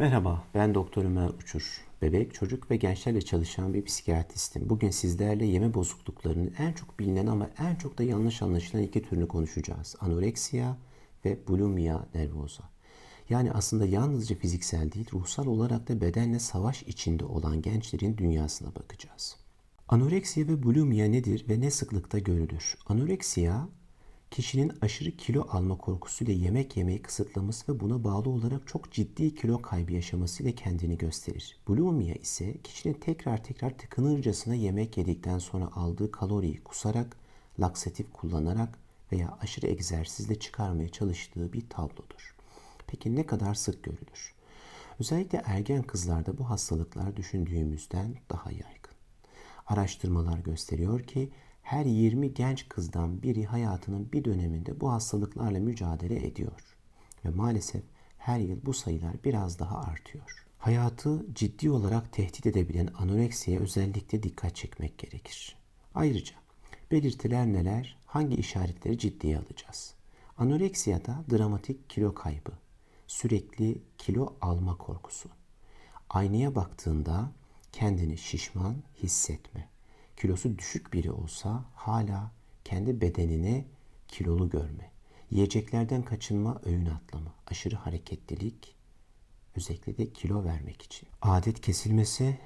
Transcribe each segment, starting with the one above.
Merhaba, ben Doktor Ömer Uçur. Bebek, çocuk ve gençlerle çalışan bir psikiyatristim. Bugün sizlerle yeme bozukluklarının en çok bilinen ama en çok da yanlış anlaşılan iki türünü konuşacağız. Anoreksiya ve bulimia nervosa. Yani aslında yalnızca fiziksel değil, ruhsal olarak da bedenle savaş içinde olan gençlerin dünyasına bakacağız. Anoreksiya ve bulimia nedir ve ne sıklıkta görülür? Anoreksiya kişinin aşırı kilo alma korkusuyla yemek yemeyi kısıtlaması ve buna bağlı olarak çok ciddi kilo kaybı yaşamasıyla kendini gösterir. Bulimia ise kişinin tekrar tekrar tıkınırcasına yemek yedikten sonra aldığı kaloriyi kusarak, laksatif kullanarak veya aşırı egzersizle çıkarmaya çalıştığı bir tablodur. Peki ne kadar sık görülür? Özellikle ergen kızlarda bu hastalıklar düşündüğümüzden daha yaygın. Araştırmalar gösteriyor ki her 20 genç kızdan biri hayatının bir döneminde bu hastalıklarla mücadele ediyor. Ve maalesef her yıl bu sayılar biraz daha artıyor. Hayatı ciddi olarak tehdit edebilen anoreksiye özellikle dikkat çekmek gerekir. Ayrıca belirtiler neler, hangi işaretleri ciddiye alacağız? Anoreksiyada dramatik kilo kaybı, sürekli kilo alma korkusu, aynaya baktığında kendini şişman hissetme, kilosu düşük biri olsa hala kendi bedenine kilolu görme, yiyeceklerden kaçınma, öğün atlama, aşırı hareketlilik, özellikle de kilo vermek için. Adet kesilmesi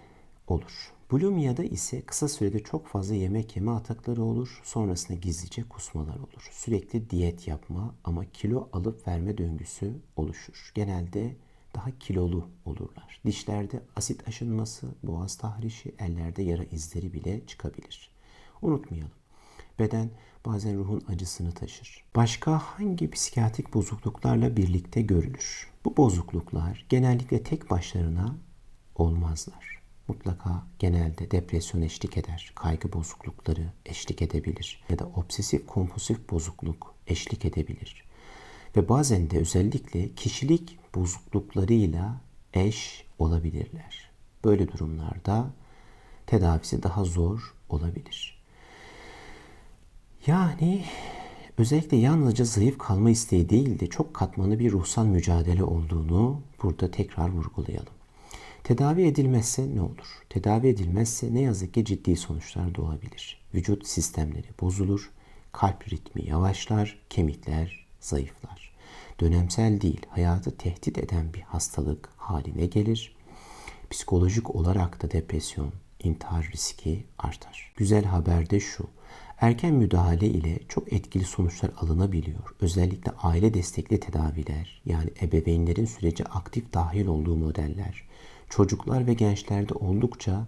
olur. Bulimia'da ise kısa sürede çok fazla yemek yeme atakları olur. Sonrasında gizlice kusmalar olur. Sürekli diyet yapma ama kilo alıp verme döngüsü oluşur. Genelde daha kilolu olurlar. Dişlerde asit aşınması, boğaz tahrişi, ellerde yara izleri bile çıkabilir. Unutmayalım. Beden bazen ruhun acısını taşır. Başka hangi psikiyatrik bozukluklarla birlikte görülür? Bu bozukluklar genellikle tek başlarına olmazlar. Mutlaka genelde depresyon eşlik eder, kaygı bozuklukları eşlik edebilir ya da obsesif kompulsif bozukluk eşlik edebilir. Ve bazen de özellikle kişilik bozukluklarıyla eş olabilirler. Böyle durumlarda tedavisi daha zor olabilir. Yani özellikle yalnızca zayıf kalma isteği değil de çok katmanlı bir ruhsal mücadele olduğunu burada tekrar vurgulayalım. Tedavi edilmezse ne olur? Tedavi edilmezse ne yazık ki ciddi sonuçlar doğabilir. Vücut sistemleri bozulur, kalp ritmi yavaşlar, kemikler zayıflar. Dönemsel değil, hayatı tehdit eden bir hastalık haline gelir. Psikolojik olarak da depresyon, intihar riski artar. Güzel haber de şu. Erken müdahale ile çok etkili sonuçlar alınabiliyor. Özellikle aile destekli tedaviler, yani ebeveynlerin sürece aktif dahil olduğu modeller, çocuklar ve gençlerde oldukça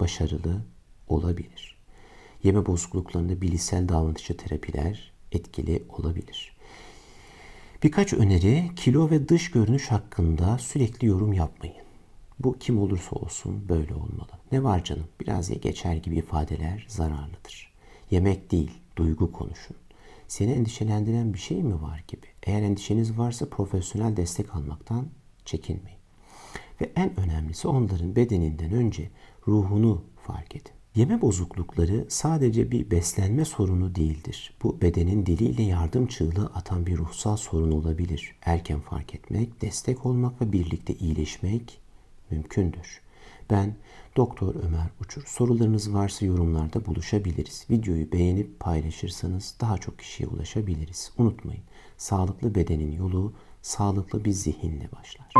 başarılı olabilir. Yeme bozukluklarında bilişsel davranışçı terapiler etkili olabilir. Birkaç öneri kilo ve dış görünüş hakkında sürekli yorum yapmayın. Bu kim olursa olsun böyle olmalı. Ne var canım biraz ye geçer gibi ifadeler zararlıdır. Yemek değil duygu konuşun. Seni endişelendiren bir şey mi var gibi. Eğer endişeniz varsa profesyonel destek almaktan çekinmeyin. Ve en önemlisi onların bedeninden önce ruhunu fark edin. Yeme bozuklukları sadece bir beslenme sorunu değildir. Bu bedenin diliyle yardım çığlığı atan bir ruhsal sorun olabilir. Erken fark etmek, destek olmak ve birlikte iyileşmek mümkündür. Ben Doktor Ömer Uçur. Sorularınız varsa yorumlarda buluşabiliriz. Videoyu beğenip paylaşırsanız daha çok kişiye ulaşabiliriz. Unutmayın, sağlıklı bedenin yolu sağlıklı bir zihinle başlar.